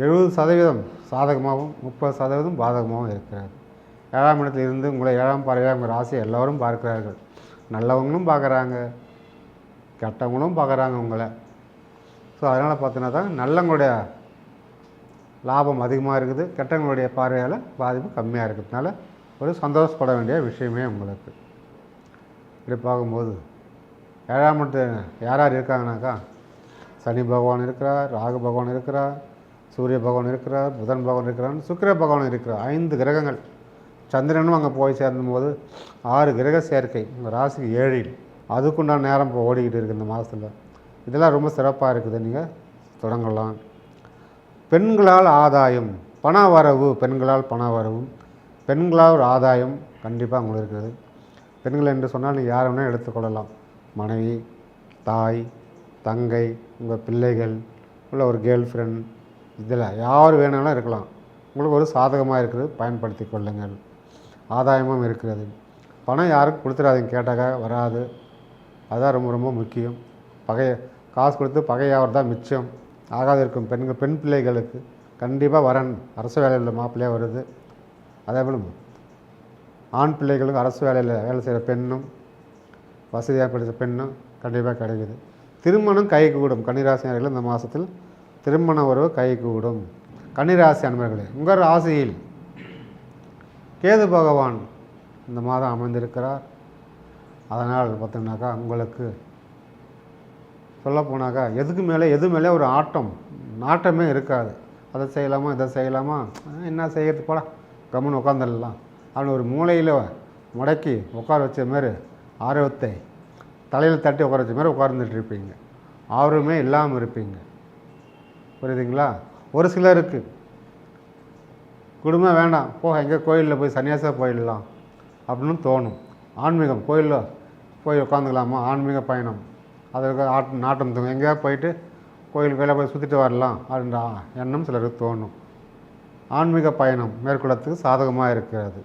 எழுபது சதவீதம் சாதகமாகவும் முப்பது சதவீதம் பாதகமாகவும் இருக்கிறார். ஏழாம் இடத்துல இருந்து உங்களை ஏழாம் பார்வையாக ராசி எல்லோரும் பார்க்கிறார்கள். நல்லவங்களும் பார்க்குறாங்க கெட்டவங்களும் பார்க்குறாங்க உங்களை. ஸோ அதனால் பார்த்தீங்கன்னா தான் நல்லவங்களுடைய லாபம் அதிகமாக இருக்குது. கெட்டவங்களுடைய பார்வையால் பாதிப்பு கம்மியாக இருக்கிறதுனால ஒரு சந்தோஷப்பட வேண்டிய விஷயமே உங்களுக்கு. இப்படி பார்க்கும்போது ஏழாம் இடத்து யார் யார் இருக்காங்கனாக்கா சனி பகவான் இருக்கிறார் ராகு பகவான் இருக்கிறார் சூரிய பகவான் இருக்கிறார் புதன் பகவான் இருக்கிறார் சுக்கிர பகவான் இருக்கிறார். ஐந்து கிரகங்கள். சந்திரனும் அங்கே போய் சேர்ந்தபோது ஆறு கிரக சேர்க்கை உங்கள் ராசிக்கு ஏழில். அதுக்குண்டான நேரம் இப்போ ஓடிக்கிட்டு இருக்குது இந்த மாதத்தில் இதெல்லாம் ரொம்ப சிறப்பாக இருக்குது நீங்கள் தொடங்கலாம். பெண்களால் ஆதாயம் பண வரவு பெண்களால் பண வரவும் பெண்களால் ஒரு ஆதாயம் கண்டிப்பாக அவங்களுக்கு இருக்குது. பெண்கள் என்று சொன்னால் நீங்கள் யார் வேணால் எடுத்துக்கொள்ளலாம். மனைவி தாய் தங்கை உங்கள் பிள்ளைகள் உள்ள ஒரு கேர்ள் ஃப்ரெண்ட் இதில் யார் வேணாலும் இருக்கலாம். உங்களுக்கு ஒரு சாதகமாக இருக்கிறது பயன்படுத்தி கொள்ளுங்கள். ஆதாயமும் இருக்கிறது. பணம் யாருக்கும் கொடுத்துடாதீங்க கேட்டாக்க வராது. அதுதான் ரொம்ப ரொம்ப முக்கியம். பகை காசு கொடுத்து பகையாவது தான் மிச்சம். ஆகாது இருக்கும் பெண்கள் பெண் பிள்ளைகளுக்கு கண்டிப்பாக வரன் அரசு வேலையில் மாப்பிள்ளையாக வருது. அதே போல் ஆண் பிள்ளைகளுக்கு அரசு வேலையில் வேலை செய்கிற பெண்ணும் வசதியாக படித்த பெண்ணும் கண்டிப்பாக கிடைக்குது. திருமணம் கை கூடும் கன்னிராசினியர்கள் இந்த மாதத்தில் திருமண உறவு கைகூடும். கன்னிராசி அன்பர்களே உங்கள் ராசியில் கேது பகவான் இந்த மாதம் அமைந்திருக்கிறார் அதனால் பார்த்தீங்கன்னாக்கா உங்களுக்கு சொல்லப்போனாக்கா எதுக்கு மேலே எது மேலே ஒரு ஆட்டம்? நாட்டமே இருக்காது. அதை செய்யலாமா இதை செய்யலாமா? என்ன செய்யறது போல கம்முன்னு உட்காந்துடலாம் அப்படின்னு ஒரு மூலையில் முடக்கி உட்கார வச்ச மாரி ஆர்வத்தை தலையில் தட்டி உட்கார வச்ச மாதிரி உட்கார்ந்துட்டு இருப்பீங்க. ஆர்வமே இல்லாமல் இருப்பீங்க. புரியுதுங்களா? ஒரு சிலருக்கு. குடும்பம் வேண்டாம். போக எங்கே கோயிலில் போய் சன்னியாசியாக போயிடலாம் அப்படின்னு தோணும். ஆன்மீகம் கோயிலில் போய் உட்காந்துக்கலாமா? ஆன்மீக பயணம். அதற்கு ஆட் நாட்டம் தூங்கும் எங்கேயாவது போயிட்டு கோயில் கோயிலாக போய் சுற்றிட்டு வரலாம் அப்படின்ற எண்ணம் சிலருக்கு தோணும். ஆன்மீக பயணம் மேற்கொள்ளத்துக்கு சாதகமாக இருக்கிறது.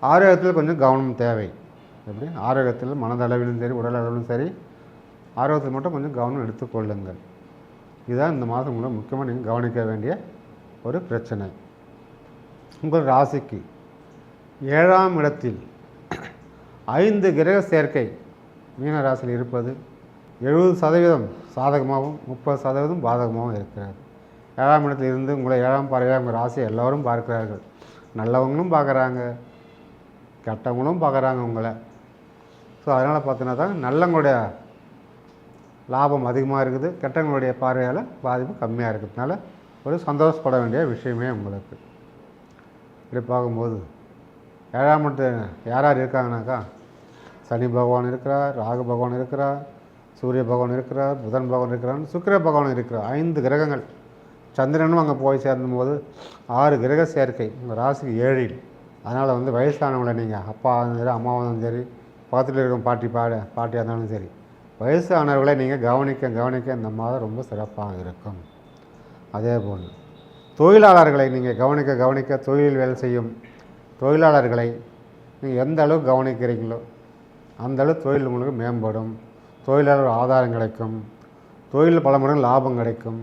ஆரோக்கியத்தில் கொஞ்சம் கவனம் தேவை. எப்படி? ஆரோக்கியத்தில் மனதளவிலும் சரி உடல் அளவிலும் சரி ஆரோக்கியத்தில் மட்டும் கொஞ்சம் கவனம் எடுத்துக்கொள்ளுங்கள். இதுதான் இந்த மாதம் உங்களை முக்கியமாக நீங்கள் கவனிக்க வேண்டிய ஒரு பிரச்சனை. உங்கள் ராசிக்கு ஏழாம் இடத்தில் ஐந்து கிரக சேர்க்கை மீன ராசியில் இருப்பது எழுபது சதவீதம் சாதகமாகவும் முப்பது சதவீதம் பாதகமாகவும் இருக்கிறது. ஏழாம் இடத்தில் இருந்து உங்களை ஏழாம் பார்வையாக உங்கள் ராசியை எல்லோரும் பார்க்கிறார்கள். நல்லவங்களும் பார்க்குறாங்க கெட்டவங்களும் பார்க்குறாங்க உங்களை. ஸோ அதனால் பார்த்தீங்கன்னா தான் நல்லவங்களுடைய லாபம் அதிகமாக இருக்குது. கெட்டவங்களுடைய பார்வையால் பாதிப்பு கம்மியாக இருக்கிறதுனால ஒரு சந்தோஷப்பட வேண்டிய விஷயமே உங்களுக்கு. இப்படி பார்க்கும்போது ஏழாம் இடத்து யார் யார் இருக்காங்கனாக்கா சனி பகவான் இருக்கிறார் ராகு பகவான் இருக்கிறார் சூரிய பகவான் இருக்கிறார் புதன் பகவான் இருக்கிறார் சுக்கிர பகவான் இருக்கிறார். ஐந்து கிரகங்கள். சந்திரனும் அங்கே போய் சேர்ந்தபோது ஆறு கிரக சேர்க்கை. உங்கள் ராசிக்கு ஏழில். அதனால் வந்து வயசானவங்களை நீங்கள் அப்பா இருந்தாலும் சரி அம்மாவாக இருந்தாலும் சரி பக்கத்தில் இருக்கும் பாட்டி பாட பாட்டியாக இருந்தாலும் சரி வயசானவர்களை நீங்கள் கவனிக்க கவனிக்க இந்த மாதம் ரொம்ப சிறப்பாக இருக்கும். அதே போல் தொழிலாளர்களை நீங்கள் கவனிக்க கவனிக்க தொழிலில் வேலை செய்யும் தொழிலாளர்களை நீங்கள் எந்த அளவுக்கு கவனிக்கிறீங்களோ அந்த அளவு தொழில் உங்களுக்கு மேம்படும். தொழிலாளர் ஆதாரம் கிடைக்கும். தொழிலில் பல மடங்கு லாபம் கிடைக்கும்.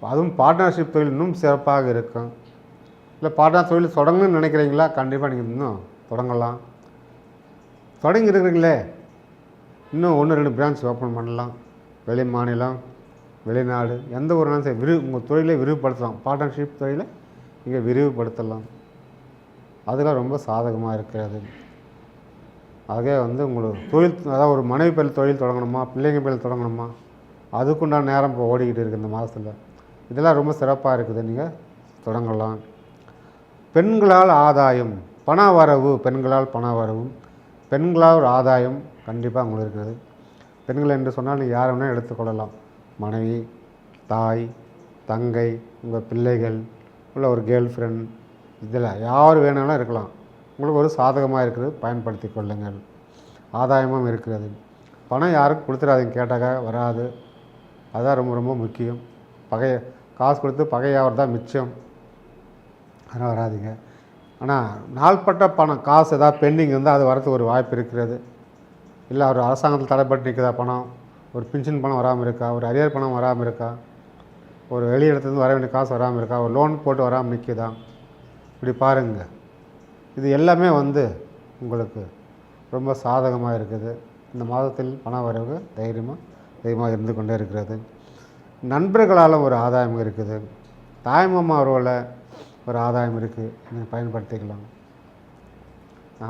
அதுவும் பார்ட்னர்ஷிப் தொழில் இன்னும் சிறப்பாக இருக்கும். இல்லை பார்ட்னர் தொழில் தொடங்கணும்னு நினைக்கிறீங்களா? கண்டிப்பாக நீங்கள் இன்னும் தொடங்கலாம். தொடங்கி இருக்கிறீங்களே? இன்னும் ஒன்று ரெண்டு பிரான்ச் ஓப்பன் பண்ணலாம். வெளி மாநிலம் வெளிநாடு எந்த ஊர்னாலும் சரி விரிவு உங்கள் தொழிலை விரிவுபடுத்தலாம். பார்ட்னர்ஷிப் தொழிலை நீங்கள் விரிவுபடுத்தலாம். அதெல்லாம் ரொம்ப சாதகமாக இருக்கிறது. அதே வந்து உங்களுக்கு தொழில் அதாவது ஒரு மனைவி பேர் தொழில் தொடங்கணுமா பிள்ளைங்க பேர் தொடங்கணுமா அதுக்குண்டான நேரம் இப்போ ஓடிக்கிட்டு இருக்குது இந்த மாதத்தில் இதெல்லாம் ரொம்ப சிறப்பாக இருக்குது. நீங்கள் தொடங்கலாம். பெண்களால் ஆதாயம் பண வரவு பெண்களால் பண வரவும் பெண்களாக ஒரு ஆதாயம் கண்டிப்பாக உங்களுக்கு இருக்கிறது பெண்கள் என்று சொன்னால் நீங்கள் யாரை வேணால் எடுத்துக்கொள்ளலாம் மனைவி தாய் தங்கை உங்கள் பிள்ளைகள் உள்ள ஒரு கேர்ள் ஃப்ரெண்ட் இதில் யார் வேணாலும் இருக்கலாம். உங்களுக்கு ஒரு சாதகமாக இருக்கிறது பயன்படுத்தி கொள்ளுங்கள். ஆதாயமும் இருக்கிறது. பணம் யாருக்கும் கொடுத்துடாதீங்க கேட்டாக்க வராது. அதுதான் ரொம்ப ரொம்ப முக்கியம். பகையை காசு கொடுத்து பகையாவது தான் மிச்சம். அதனால் வராதீங்க. ஆனால் நாள்பட்ட பணம் காசு ஏதாவது பெண்டிங் இருந்தால் அது வரத்துக்கு ஒரு வாய்ப்பு இருக்கிறது. இல்லை ஒரு அரசாங்கத்தில் தடைப்பட்டு நிற்குதா பணம்? ஒரு பென்ஷன் பணம் வராமல் இருக்கா? ஒரு அரியர் பணம் வராமல் இருக்கா? ஒரு வெளி இடத்துலேருந்து வர வேண்டிய காசு வராமல் இருக்கா? ஒரு லோன் போட்டு வராமல் நிற்குதா இப்படி பாருங்கள் இது எல்லாமே வந்து உங்களுக்கு ரொம்ப சாதகமாக இருக்குது. இந்த மாதத்தில் பண வரவு தைரியமாக தைரியமாக இருந்து கொண்டே இருக்கிறது. நண்பர்களால் ஒரு ஆதாயம் இருக்குது. தாய்மாமா அவர்களை ஒரு ஆதாயம் இருக்குது நீங்கள் பயன்படுத்திக்கலாம்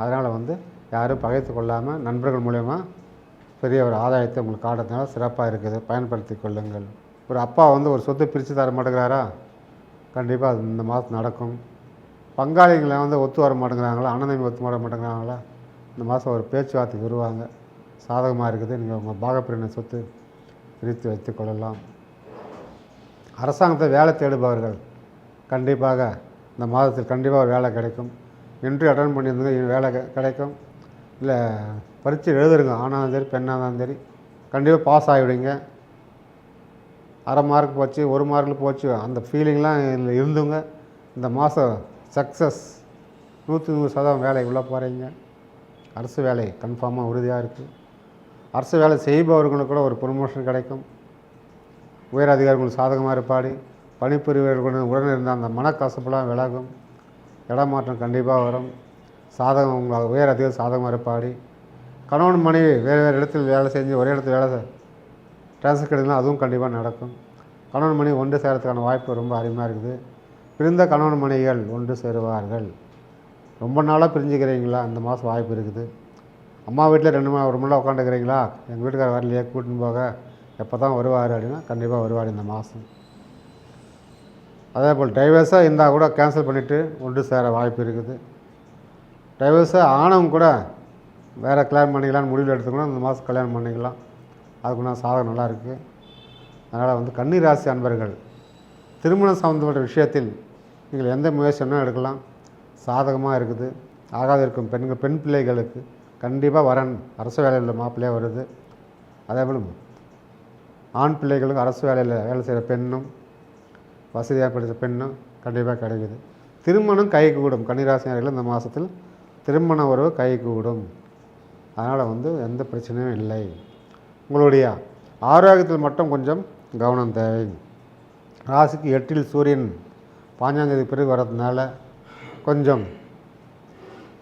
அதனால் வந்து யாரும் பகைத்து கொள்ளாமல் நண்பர்கள் மூலயமா பெரிய ஒரு ஆதாயத்தை உங்களுக்கு காட்டுறதுனால சிறப்பாக இருக்குது. பயன்படுத்தி கொள்ளுங்கள். ஒரு அப்பா வந்து ஒரு சொத்து பிரித்து தர மாட்டேங்கிறாரா? கண்டிப்பாக அது இந்த மாதம் நடக்கும். பங்காளிகளை வந்து ஒத்து வர மாட்டேங்கிறாங்களா? அண்ணன் தம்பி ஒத்து வர மாட்டேங்கிறாங்களா? இந்த மாதம் ஒரு பேச்சுவார்த்தைக்கு வருவாங்க சாதகமாக இருக்குது. நீங்கள் உங்கள் பாகப்பிரிவினை சொத்து பிரித்து வைத்து கொள்ளலாம். அரசாங்கத்தை வேலை தேடுபவர்கள் கண்டிப்பாக இந்த மாதத்தில் கண்டிப்பாக வேலை கிடைக்கும். இன்ட்ரி அட்டன் பண்ணியிருந்தீங்க வேலை கிடைக்கும். இல்லை பரீட்சை எழுதுருங்க. ஆனாலும் சரி பெண்ணாக இருந்தாலும் சரி. கண்டிப்பாக பாஸ் ஆகிவிடுங்க அரை மார்க் போச்சு ஒரு மார்க்கில் போச்சு. அந்த ஃபீலிங்லாம் இதில் இருந்துங்க. இந்த மாதம் சக்ஸஸ் நூற்றி நூறு சதவீதம் வேலை உள்ளே போகிறீங்க அரசு வேலை கன்ஃபார்மாக உறுதியாக இருக்குது அரசு வேலை செய்பவர்களுக்கு கூட ஒரு ப்ரொமோஷன் கிடைக்கும். உயர் அதிகாரிகள் சாதகமாக இருப்பாடி பணிபுரிவர்களுடன் உடன் இருந்த அந்த மனக்கசப்புலாம் விலகும். இடமாற்றம் கண்டிப்பாக வரும். சாதகம் உங்கள் உயர் அதிகாரி சாதகம் இருப்பாடி கணவன் மனைவி வேறு வேறு இடத்தில் வேலை செஞ்சு ஒரே இடத்துல வேலை ட்ரான்ஸ்ஃபர் கிடைக்கலாம் அதுவும் கண்டிப்பாக நடக்கும். கணவன் மனைவி ஒன்று சேரத்துக்கான வாய்ப்பு ரொம்ப அதிகமாக இருக்குது. பிரிந்த கணவன் மனைவிகள் ஒன்று சேருவார்கள். ரொம்ப நாளாக பிரிஞ்சுக்கிறீங்களா? இந்த மாதம் வாய்ப்பு இருக்குது. அம்மா வீட்டில் ரெண்டு மணி ஒரு மணி உட்காந்துக்கிறீங்களா எங்கள் வீட்டுக்காரர் வரலையே கூட்டின்னு போக. எப்போ தான் வருவார் அப்படின்னா கண்டிப்பாக வருவார் இந்த மாதம் அதே போல் டைவர்ஸாக இருந்தால் கூட கேன்சல் பண்ணிவிட்டு ஒன்று சேர வாய்ப்பு இருக்குது. டைவர்ஸாக ஆனவங்க கூட வேறு கல்யாணம் பண்ணிக்கலாம்னு முடிவில் எடுத்துக்கணும். இந்த மாதம் கல்யாணம் பண்ணிக்கலாம். அதுக்குன்னா சாதகம் நல்லா இருக்குது அதனால் வந்து கன்னி ராசி அன்பர்கள் திருமணம் சம்மந்தப்பட்ட விஷயத்தில் நீங்கள் எந்த முயற்சி எடுக்கலாம். சாதகமாக இருக்குது. ஆகாத இருக்கும் பெண்கள் பெண் பிள்ளைகளுக்கு கண்டிப்பாக வரன். அரசு வேலையில் உள்ள மாப்பிள்ளையாக வருது. அதே போல் ஆண் பிள்ளைகளுக்கு அரசு வேலையில் வேலை செய்கிற பெண்ணும் வசதியாக படித்த பெண்ணும் கண்டிப்பாக கிடைக்குது. திருமணம் கை கூடும் கன்னிராசினியர்கள் இந்த மாதத்தில் திருமண உறவு கை கூடும் அதனால் வந்து எந்த பிரச்சனையும் இல்லை. உங்களுடைய ஆரோக்கியத்தில் மட்டும் கொஞ்சம் கவனம் தேவை. ராசிக்கு எட்டில் சூரியன் பாஞ்சாந்தேதி பிறகு வர்றதுனால கொஞ்சம்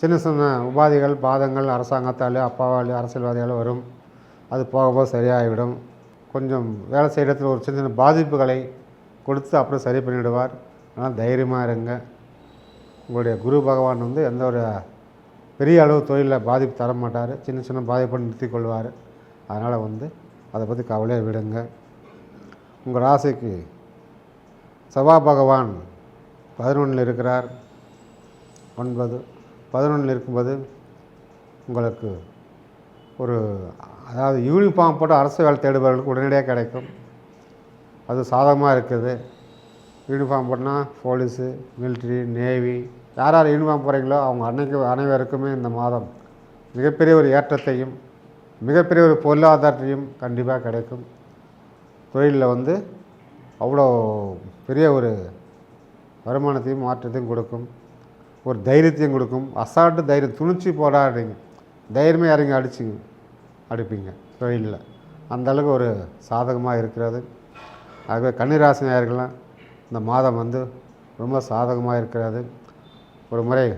சின்ன சின்ன உபாதைகள் பாதங்கள் அரசாங்கத்தாலே அப்பாவாலே அரசியல்வாதியால் வரும். அது போக போக சரியாகிவிடும். கொஞ்சம் வேலை செய்கிற இடத்துல ஒரு சின்ன சின்ன பாதிப்புகளை கொடுத்து அப்புறம் சரி பண்ணிவிடுவார் அதனால் தைரியமாக இருங்க. உங்களுடைய குரு பகவான் வந்து எந்த ஒரு பெரிய அளவு தொழிலில் பாதிப்பு தர மாட்டார் சின்ன சின்ன பாதிப்பை நிறுத்தி கொள்வார் அதனால் வந்து அதை பற்றி கவலையை விடுங்க. உங்கள் ராசிக்கு செவ்வாய் பகவான் பதினொன்றில் இருக்கிறார். ஒன்பது பதினொன்றில் இருக்கும்போது உங்களுக்கு ஒரு அதாவது யூனிஃபார்ம் போட்டு அரசு வேலை தேடுபவர்களுக்கு உடனடியாக கிடைக்கும். அது சாதகமாக இருக்குது. யூனிஃபார்ம் போட்டால் போலீஸு மிலிட்ரி நேவி யார் யார் யூனிஃபார்ம் போகிறீங்களோ அவங்க அன்னைக்கு அனைவருக்குமே இந்த மாதம் மிகப்பெரிய ஒரு ஏற்றத்தையும் மிகப்பெரிய ஒரு பொருளாதாரத்தையும் கண்டிப்பாக கிடைக்கும். தொழிலில் வந்து அவ்வளோ பெரிய ஒரு வருமானத்தையும் மாற்றத்தையும் கொடுக்கும். ஒரு தைரியத்தையும் கொடுக்கும். அசால்ட்டு தைரியம் துணிச்சு போராடுறீங்க தைரியமே இறங்கி அடிச்சிங்க அடிப்பீங்க தொழிலில். அந்த அளவுக்கு ஒரு சாதகமாக இருக்கிறது. ஆகவே கன்னிராசி நேயர்கள்லாம் இந்த மாதம் வந்து ரொம்ப சாதகமாக இருக்கிறது. ஒரு முறை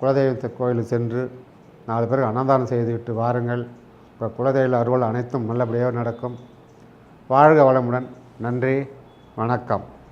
குலதெய்வத்தை கோயிலுக்கு சென்று நாலு பேருக்கு அன்னதானம் செய்துவிட்டு வாருங்கள். உங்கள் குலதெய்வ அருள் அனைத்தும் நல்லபடியாக நடக்கும். வாழ்க வளமுடன். நன்றி. வணக்கம்.